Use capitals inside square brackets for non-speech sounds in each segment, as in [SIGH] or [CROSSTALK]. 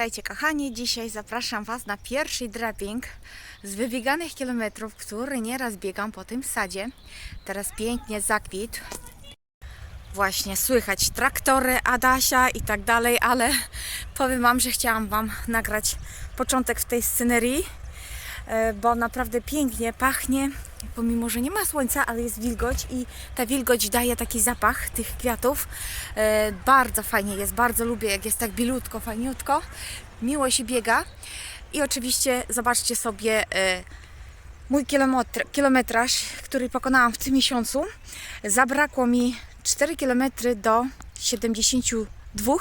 Witajcie kochani, dzisiaj zapraszam Was na pierwszy draping z wybieganych kilometrów, który nieraz biegam po tym sadzie. Teraz pięknie zakwitł. Właśnie słychać traktory, Adasia i tak dalej, ale powiem Wam, że chciałam Wam nagrać początek w tej scenerii, e, bo naprawdę pięknie pachnie, pomimo, że nie ma słońca, ale jest wilgoć i ta wilgoć daje taki zapach tych kwiatów. E, Bardzo fajnie jest, bardzo lubię, jak jest tak bilutko, fajniutko, miło się biega. I oczywiście zobaczcie sobie e, mój kilometr, kilometraż, który pokonałam w tym miesiącu. Zabrakło mi 4 km do 72,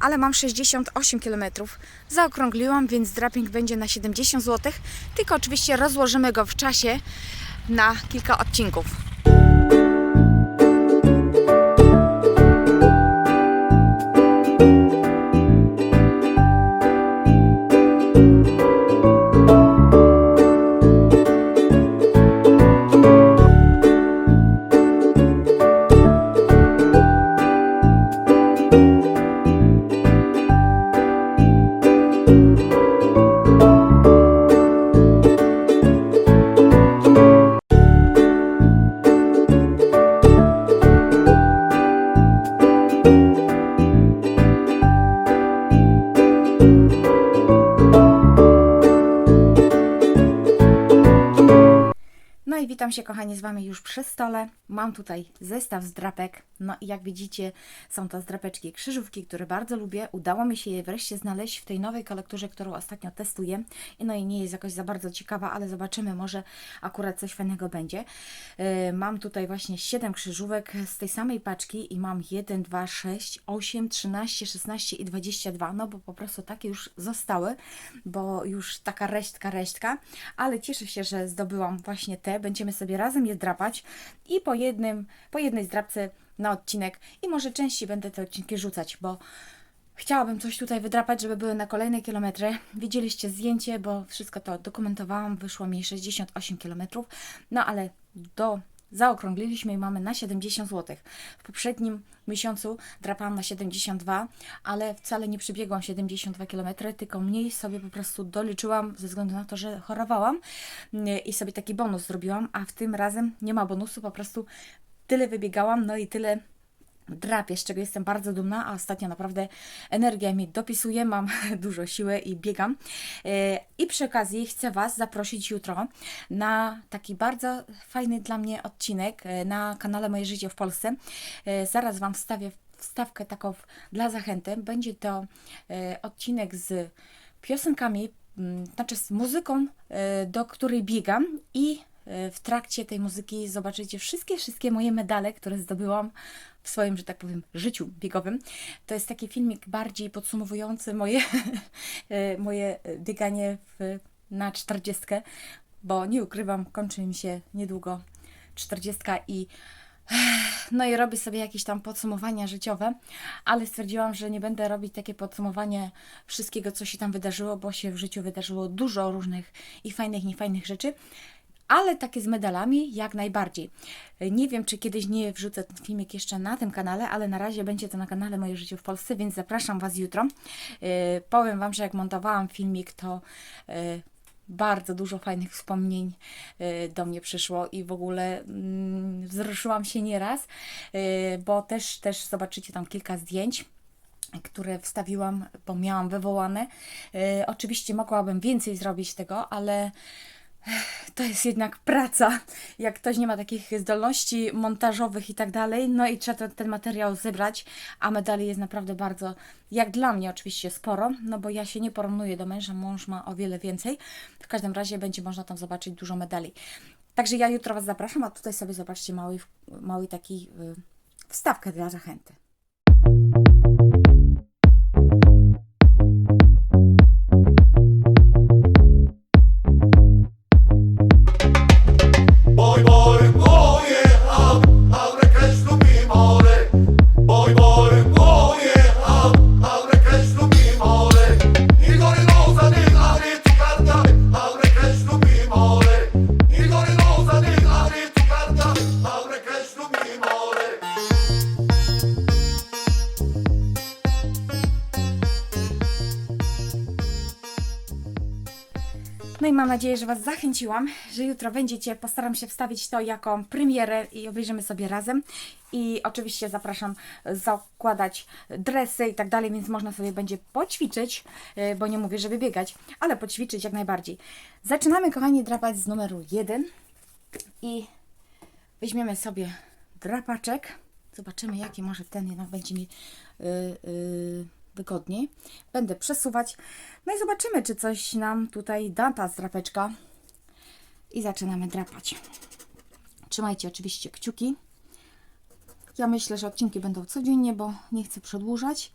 ale mam 68 km. Zaokrągliłam, więc draping będzie na 70 zł, tylko oczywiście rozłożymy go w czasie na kilka odcinków. Się kochani z Wami już przy stole. Mam tutaj zestaw zdrapek. No i jak widzicie są to zdrapeczki krzyżówki, które bardzo lubię. Udało mi się je wreszcie znaleźć w tej nowej kolekturze, którą ostatnio testuję. No i nie jest jakoś za bardzo ciekawa, ale zobaczymy, może akurat coś fajnego będzie. Yy, Mam tutaj właśnie 7 krzyżówek z tej samej paczki i mam 1, 2, 6, 8, 13, 16 i 22. No bo po prostu takie już zostały, bo już taka resztka, resztka. Ale cieszę się, że zdobyłam właśnie te. Będziemy sobie razem je drapać i po jednym, po jednej zdrapce na odcinek i może częściej będę te odcinki rzucać, bo chciałabym coś tutaj wydrapać, żeby były na kolejne kilometry. Widzieliście zdjęcie, bo wszystko to dokumentowałam. Wyszło mi 68 km. No ale do zaokrągliliśmy i mamy na 70 zł. W poprzednim miesiącu drapałam na 72, ale wcale nie przebiegłam 72 km, tylko mniej sobie po prostu doliczyłam ze względu na to, że chorowałam nie, i sobie taki bonus zrobiłam, a w tym razem nie ma bonusu, po prostu tyle wybiegałam, no i tyle drapię, z czego jestem bardzo dumna, a ostatnio naprawdę energia mi dopisuje, mam [LAUGHS] dużo siły i biegam. E, I przy okazji chcę Was zaprosić jutro na taki bardzo fajny dla mnie odcinek e, na kanale Moje Życie w Polsce. E, Zaraz Wam wstawię wstawkę taką dla zachęty. Będzie to odcinek z piosenkami, mm, znaczy z muzyką, do której biegam i w trakcie tej muzyki zobaczycie wszystkie, wszystkie moje medale, które zdobyłam w swoim, że tak powiem, życiu biegowym. To jest taki filmik bardziej podsumowujący moje, [LAUGHS] e, moje bieganie w, na 40, bo nie ukrywam, kończy mi się niedługo 40 i no i robię sobie jakieś tam podsumowania życiowe, ale stwierdziłam, że nie będę robić takie podsumowanie wszystkiego, co się tam wydarzyło, bo się w życiu wydarzyło dużo różnych i fajnych, niefajnych rzeczy. Ale takie z medalami jak najbardziej. Nie wiem, czy kiedyś nie wrzucę ten filmik jeszcze na tym kanale, ale na razie będzie to na kanale Moje Życie w Polsce, więc zapraszam Was jutro. Yy, powiem Wam, że jak montowałam filmik, to yy, bardzo dużo fajnych wspomnień do mnie przyszło i w ogóle mm, wzruszyłam się nieraz, bo też, też zobaczycie tam kilka zdjęć które wstawiłam, bo miałam wywołane. Oczywiście mogłabym więcej zrobić tego, ale to jest jednak praca. Jak ktoś nie ma takich zdolności montażowych i tak dalej, no i trzeba ten, ten materiał zebrać, a medali jest naprawdę bardzo, jak dla mnie oczywiście sporo, no bo ja się nie porównuję do męża, mąż ma o wiele więcej. W każdym razie będzie można tam zobaczyć dużo medali. Także ja jutro Was zapraszam, a tutaj sobie zobaczcie mały, mały taki y, wstawkę dla zachęty. Mam nadzieję, że Was zachęciłam, że jutro będziecie. Postaram się wstawić to jako premierę i obejrzymy sobie razem. I oczywiście zapraszam zakładać dresy i tak dalej, więc można sobie będzie poćwiczyć, yy, bo nie mówię, żeby biegać, ale poćwiczyć jak najbardziej. Zaczynamy, kochani, drapać z numeru 1 i weźmiemy sobie drapaczek. Zobaczymy, jaki może ten jednak będzie mi yy, yy, wygodniej. Będę przesuwać. No i zobaczymy, czy coś nam tutaj da ta zdrapeczka. I zaczynamy drapać. Trzymajcie oczywiście kciuki. Ja myślę, że odcinki będą codziennie, bo nie chcę przedłużać.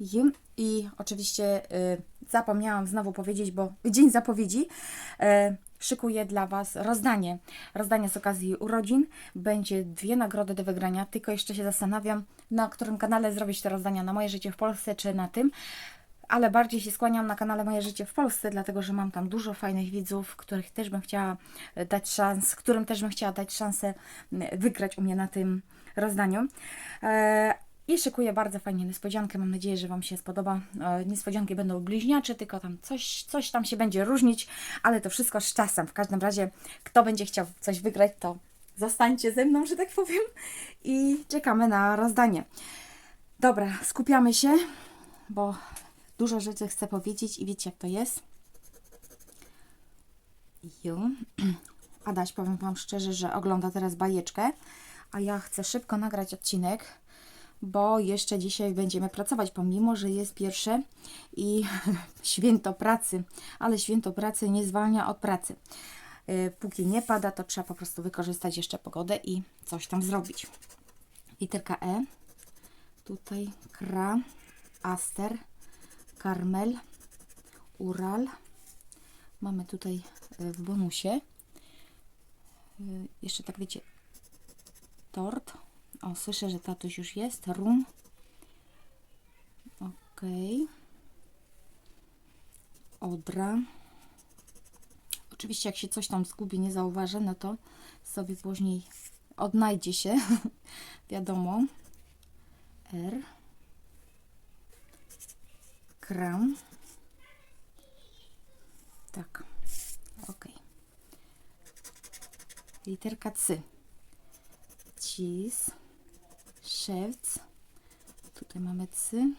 I, i oczywiście y, zapomniałam znowu powiedzieć, bo dzień zapowiedzi. Y, szykuję dla Was rozdanie. Rozdanie z okazji urodzin. Będzie dwie nagrody do wygrania, tylko jeszcze się zastanawiam, na którym kanale zrobić te rozdania. Na moje życie w Polsce czy na tym. Ale bardziej się skłaniam na kanale Moje Życie w Polsce, dlatego że mam tam dużo fajnych widzów, których też bym chciała e, dać szans, którym też bym chciała dać szansę wygrać u mnie na tym rozdaniu. I szykuję bardzo fajnie niespodziankę. Mam nadzieję, że Wam się spodoba. E, Niespodzianki będą bliźniacze, tylko tam coś, coś tam się będzie różnić, ale to wszystko z czasem. W każdym razie, kto będzie chciał coś wygrać, to zostańcie ze mną, że tak powiem. I czekamy na rozdanie. Dobra, skupiamy się, bo dużo rzeczy chcę powiedzieć i wiecie jak to jest. Ju. [CLEARS THROAT] Adaś, powiem Wam szczerze, że ogląda teraz bajeczkę, a ja chcę szybko nagrać odcinek, bo jeszcze dzisiaj będziemy pracować, pomimo, że jest pierwsze i [LAUGHS] święto pracy, ale święto pracy nie zwalnia od pracy. Y, Póki nie pada, to trzeba po prostu wykorzystać jeszcze pogodę i coś tam zrobić. Literka E. Tutaj kra, aster, karmel, ural. Mamy tutaj y, w bonusie. Y, Jeszcze tak wiecie, tort. O, słyszę, że tatuś już jest. Rum. Ok. Odra. Oczywiście, jak się coś tam zgubi, nie zauważę, no to sobie później odnajdzie się. [LAUGHS] Wiadomo. R. Kram. Tak. Ok. Literka C. Cis. Szewc. Tutaj mamy C.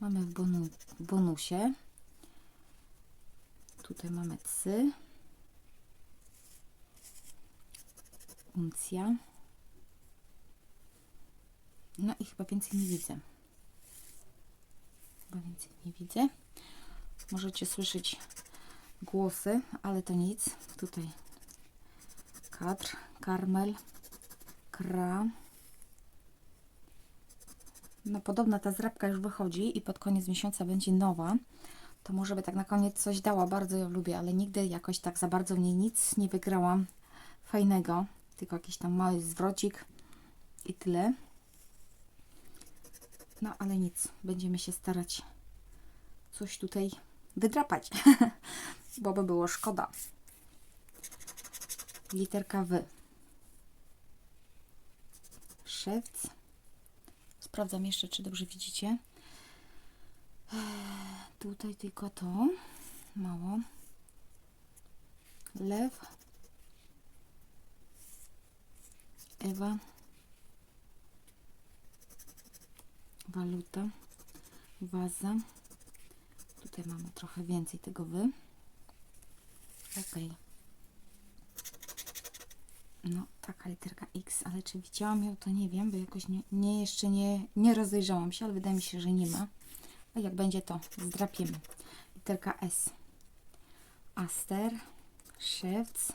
Mamy w bonu, bonusie. Tutaj mamy C. Uncja. No i chyba więcej nie widzę. Chyba więcej nie widzę. Możecie słyszeć głosy, ale to nic. Tutaj kadr, karmel, kra. No podobno ta zrabka już wychodzi i pod koniec miesiąca będzie nowa. To może by tak na koniec coś dała. Bardzo ją lubię, ale nigdy jakoś tak za bardzo w niej nic nie wygrałam fajnego. Tylko jakiś tam mały zwrocik i tyle. No ale nic, będziemy się starać coś tutaj wydrapać, [LAUGHS] bo by było szkoda. Literka W. Szewc. Sprawdzam jeszcze, czy dobrze widzicie. Tutaj tylko to. Mało. Lew. Ewa. Waluta. Waza. Tutaj mamy trochę więcej tego wy. Ok. No, taka literka X, ale czy widziałam ją, to nie wiem, bo jakoś nie, nie jeszcze nie, nie rozejrzałam się, ale wydaje mi się, że nie ma. A jak będzie to, zdrapiemy. Literka S. Aster, szewc,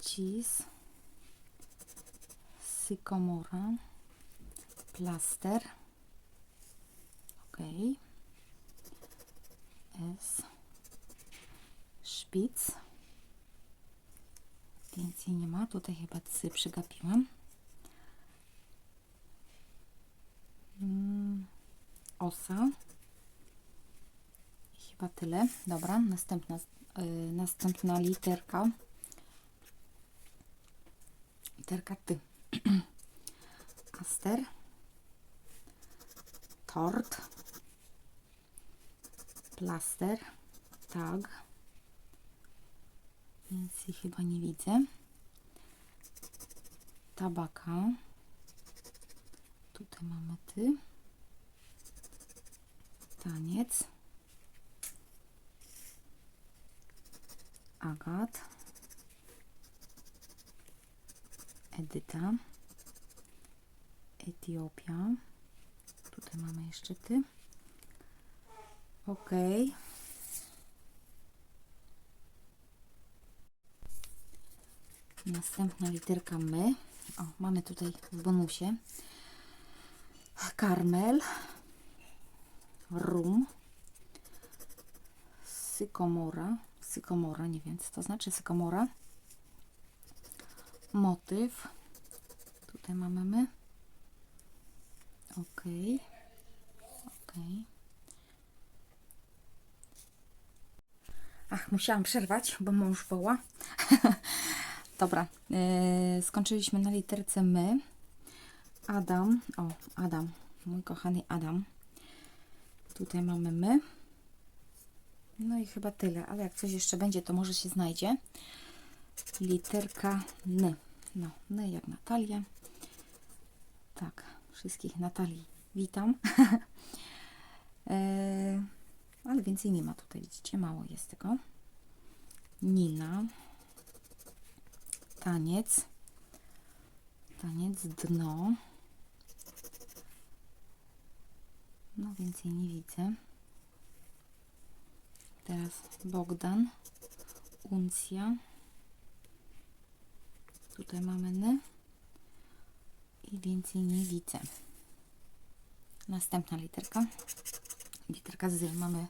cis, sykomora, plaster, ok, S, szpic, więcej nie ma, tutaj chyba cy przegapiłam. Mm, osa. Chyba tyle. Dobra, następna, y, następna literka. Literka ty. [CLEARS THROAT] Aster. Tort. Plaster. tag. Więcej chyba nie widzę. Tabaka. Tutaj mamy ty. Taniec. Agat. Edyta. Etiopia. Tutaj mamy jeszcze ty. Ok. Następna literka my. O, mamy tutaj w bonusie. Karmel. Rum. Sykomora. Sykomora, nie wiem co to znaczy sykomora. Motyw. Tutaj mamy my. Ok. Ok. Ach, musiałam przerwać, bo mąż woła. [LAUGHS] Dobra, yy, skończyliśmy na literce my. Adam, o, Adam, mój kochany Adam. Tutaj mamy my. No i chyba tyle, ale jak coś jeszcze będzie, to może się znajdzie. Literka N. No, N jak Natalia. Tak, wszystkich Natalii witam. [LAUGHS] e, ale więcej nie ma tutaj, widzicie, mało jest tego. Nina. Taniec. Taniec, dno. No więcej nie widzę. Teraz Bogdan. Uncja. Tutaj mamy N. I więcej nie widzę. Następna literka. Literka z mamy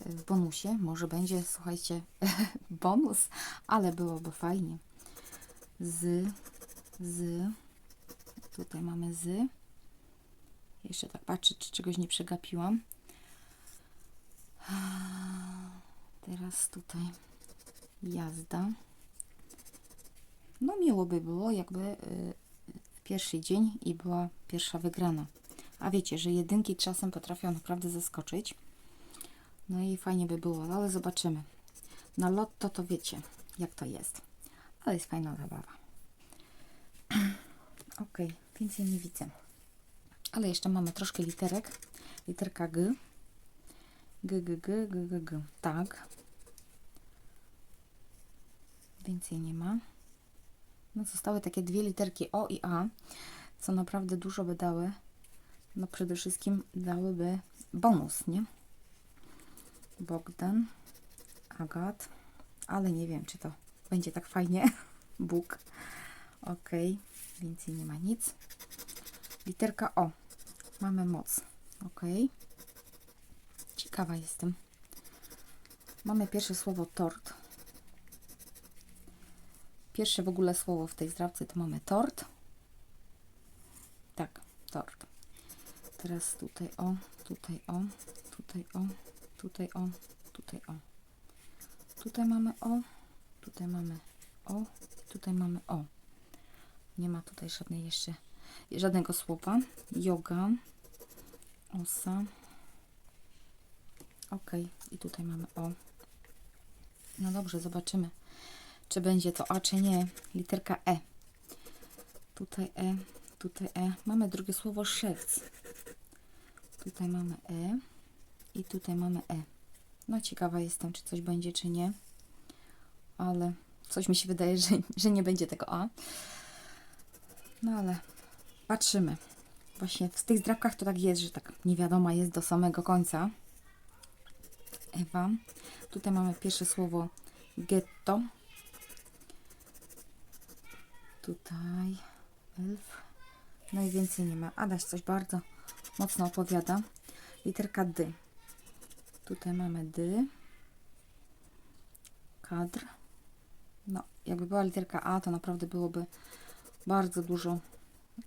w bonusie. Może będzie, słuchajcie, [LAUGHS] bonus, ale byłoby fajnie. Z, z. Tutaj mamy z. Jeszcze tak patrzę, czy czegoś nie przegapiłam. Teraz tutaj jazda. No miło by było, jakby y, pierwszy dzień i była pierwsza wygrana. A wiecie, że jedynki czasem potrafią naprawdę zaskoczyć. No i fajnie by było, ale zobaczymy. Na lotto to wiecie, jak to jest. Ale jest fajna zabawa. [CLEARS THROAT] ok, więcej nie widzę. Ale jeszcze mamy troszkę literek. Literka G. G, G, G, G, G, G. Tak. Więcej nie ma. No zostały takie dwie literki O i A, co naprawdę dużo by dały. No przede wszystkim dałyby bonus, nie? Bogdan, Agat, ale nie wiem, czy to będzie tak fajnie. [LAUGHS] Bóg. Ok, więcej nie ma nic. Literka O. Mamy moc. Ok. Ciekawa jestem. Mamy pierwsze słowo tort. Pierwsze w ogóle słowo w tej zdrawce to mamy tort. Tak, tort. Teraz tutaj o, tutaj o, tutaj o, tutaj o, tutaj o. Tutaj mamy o, tutaj mamy o, tutaj mamy o. Nie ma tutaj żadnej jeszcze, żadnego słowa. Yoga, osa. Ok, i tutaj mamy o. No dobrze, zobaczymy, czy będzie to A, czy nie. Literka E. Tutaj E, tutaj E. Mamy drugie słowo szewc. Tutaj mamy E i tutaj mamy E. No ciekawa jestem, czy coś będzie, czy nie. Ale coś mi się wydaje, że, że nie będzie tego A. No ale patrzymy. Właśnie w tych zdrabkach to tak jest, że tak nie wiadoma jest do samego końca. Ewa. Tutaj mamy pierwsze słowo getto. Tutaj elf. No i więcej nie ma. Adaś coś bardzo mocno opowiada. Literka D. Tutaj mamy D. Kadr. No, jakby była literka A, to naprawdę byłoby bardzo dużo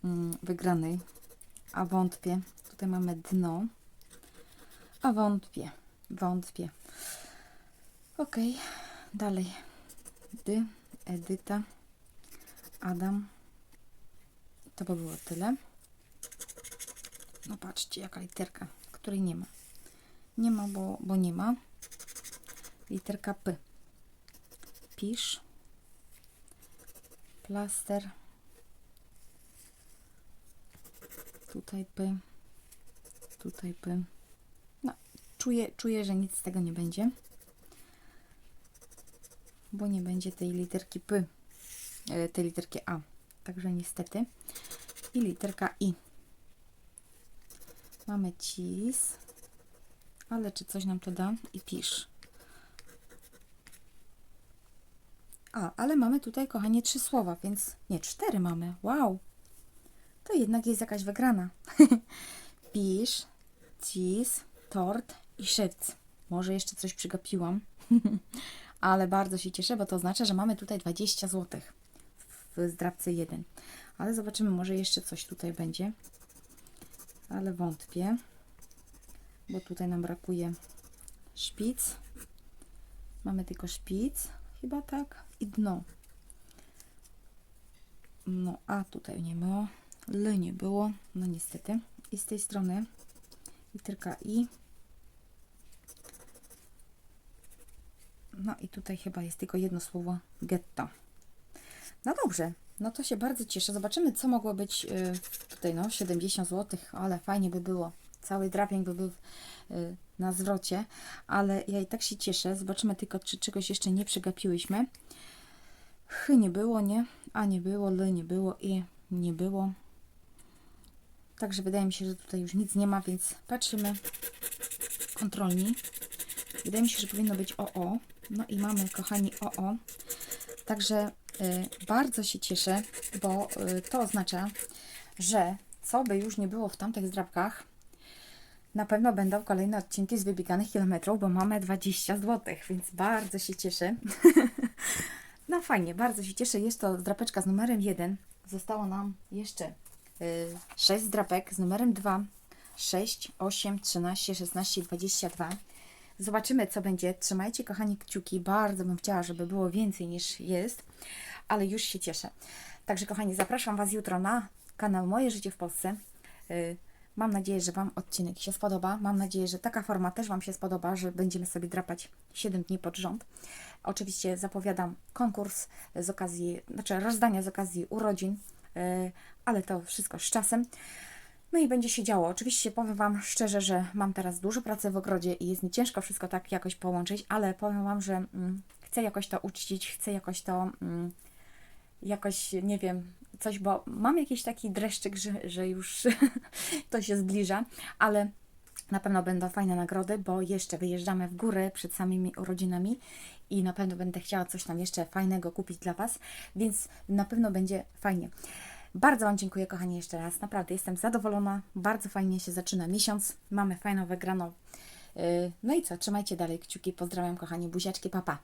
mm, wygranej. A wątpię. Tutaj mamy dno. A wątpię. Wątpię. Ok, dalej. Dy, Edyta, Adam. To by było tyle. No patrzcie, jaka literka, której nie ma. Nie ma, bo, bo nie ma. literka P. Pisz. Plaster. Tutaj P. Tutaj P. No, czuję, czuję, że nic z tego nie będzie. Bo nie będzie tej literki P. e, Tej literki A. Także niestety. I literka I. Mamy cis. Ale czy coś nam to da? I pisz. A, ale mamy tutaj, kochanie, trzy słowa, więc nie, cztery mamy. Wow! To jednak jest jakaś wygrana. [LAUGHS] Pisz, cis, tort i szewc. Może jeszcze coś przygapiłam, [LAUGHS] ale bardzo się cieszę, bo to oznacza, że mamy tutaj 20 zł w zdrabce 1. Ale zobaczymy, może jeszcze coś tutaj będzie. Ale wątpię, bo tutaj nam brakuje szpic. Mamy tylko szpic, chyba tak, i dno. No, a tutaj nie było, L nie było, no niestety. I z tej strony literka I. No i tutaj chyba jest tylko jedno słowo getto. No dobrze, no to się bardzo cieszę. Zobaczymy, co mogło być y, tutaj, no 70 zł, ale fajnie by było. Cały drapień by był y, na zwrocie, ale ja i tak się cieszę. Zobaczymy tylko, czy czegoś jeszcze nie przegapiłyśmy. Ch nie było, nie? A nie było, L nie było, I nie było. Także wydaje mi się, że tutaj już nic nie ma, więc patrzymy kontrolni. Wydaje mi się, że powinno być OO. No i mamy, kochani, OO. Także y, bardzo się cieszę, bo y, to oznacza, że co by już nie było w tamtych zdrabkach, na pewno będą kolejne odcinki z wybieganych kilometrów, bo mamy 20 zł, więc bardzo się cieszę. [LAUGHS] no fajnie, bardzo się cieszę. Jest to zdrapeczka z numerem 1. Zostało nam jeszcze y, 6 zdrapek z numerem 2, 6, 8, 13, 16 i 22. Zobaczymy, co będzie. Trzymajcie, kochani, kciuki. Bardzo bym chciała, żeby było więcej niż jest, ale już się cieszę. Także, kochani, zapraszam Was jutro na kanał Moje Życie w Polsce. Mam nadzieję, że Wam odcinek się spodoba. Mam nadzieję, że taka forma też Wam się spodoba, że będziemy sobie drapać 7 dni pod rząd. Oczywiście zapowiadam konkurs z okazji, znaczy rozdania z okazji urodzin, y, ale to wszystko z czasem. No i będzie się działo. Oczywiście powiem Wam szczerze, że mam teraz dużo pracy w ogrodzie i jest mi ciężko wszystko tak jakoś połączyć, ale powiem Wam, że mm, chcę jakoś to uczcić, chcę jakoś to, mm, jakoś, nie wiem, coś, bo mam jakiś taki dreszczyk, że, że już [LAUGHS] to się zbliża, ale na pewno będą fajne nagrody, bo jeszcze wyjeżdżamy w górę przed samymi urodzinami i na pewno będę chciała coś tam jeszcze fajnego kupić dla Was, więc na pewno będzie fajnie. Bardzo Wam dziękuję, kochani, jeszcze raz. Naprawdę jestem zadowolona. Bardzo fajnie się zaczyna miesiąc. Mamy fajną wygraną. Yy, No i co? Trzymajcie dalej kciuki. Pozdrawiam, kochani, buziaczki, papa.